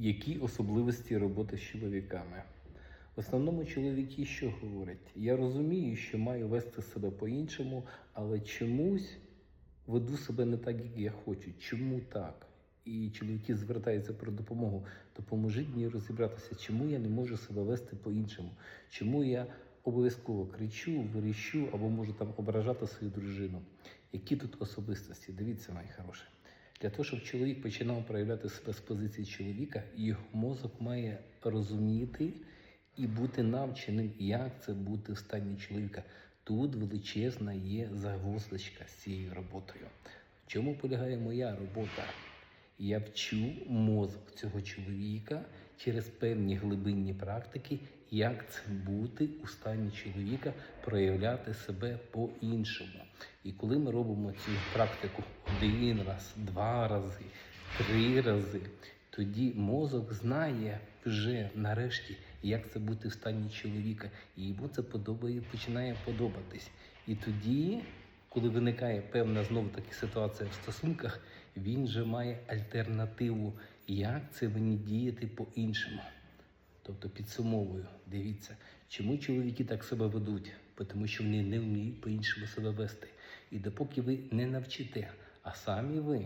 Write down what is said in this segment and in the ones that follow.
Які особливості роботи з чоловіками? В основному чоловіки що говорять? Я розумію, що маю вести себе по-іншому, але чомусь веду себе не так, як я хочу. Чому так? І чоловіки звертаються про допомогу. Допоможіть мені розібратися, чому я не можу себе вести по-іншому, чому я обов'язково кричу, виріщу або можу там ображати свою дружину. Які тут особистості? Дивіться, мої хороші. Для того, щоб чоловік починав проявляти себе з позиції чоловіка, його мозок має розуміти і бути навченим, як це бути в стані чоловіка. Тут величезна є загвоздочка з цією роботою. В чому полягає моя робота? Я вчу мозок цього чоловіка через певні глибинні практики, як це бути у стані чоловіка, проявляти себе по-іншому. І коли ми робимо цю практику один раз, два рази, три рази, тоді мозок знає вже нарешті, як це бути в стані чоловіка, і йому це подобає, починає подобатись. І тоді коли виникає певна знову таки ситуація в стосунках, він же має альтернативу, як це мені діяти по-іншому. Тобто підсумовую, дивіться, чому чоловіки так себе ведуть? Тому що вони не вміють по-іншому себе вести. І допоки ви не навчите, а самі ви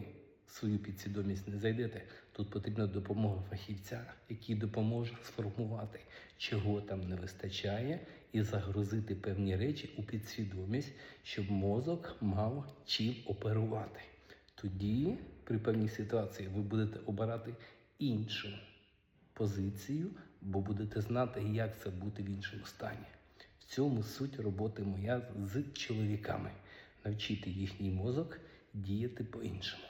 свою підсвідомість не зайдете, тут потрібна допомога фахівця, який допоможе сформувати, чого там не вистачає, і загрузити певні речі у підсвідомість, щоб мозок мав чим оперувати. Тоді, при певній ситуації, ви будете обирати іншу позицію, бо будете знати, як це бути в іншому стані. В цьому суть роботи моя з чоловіками навчити їхній мозок діяти по-іншому.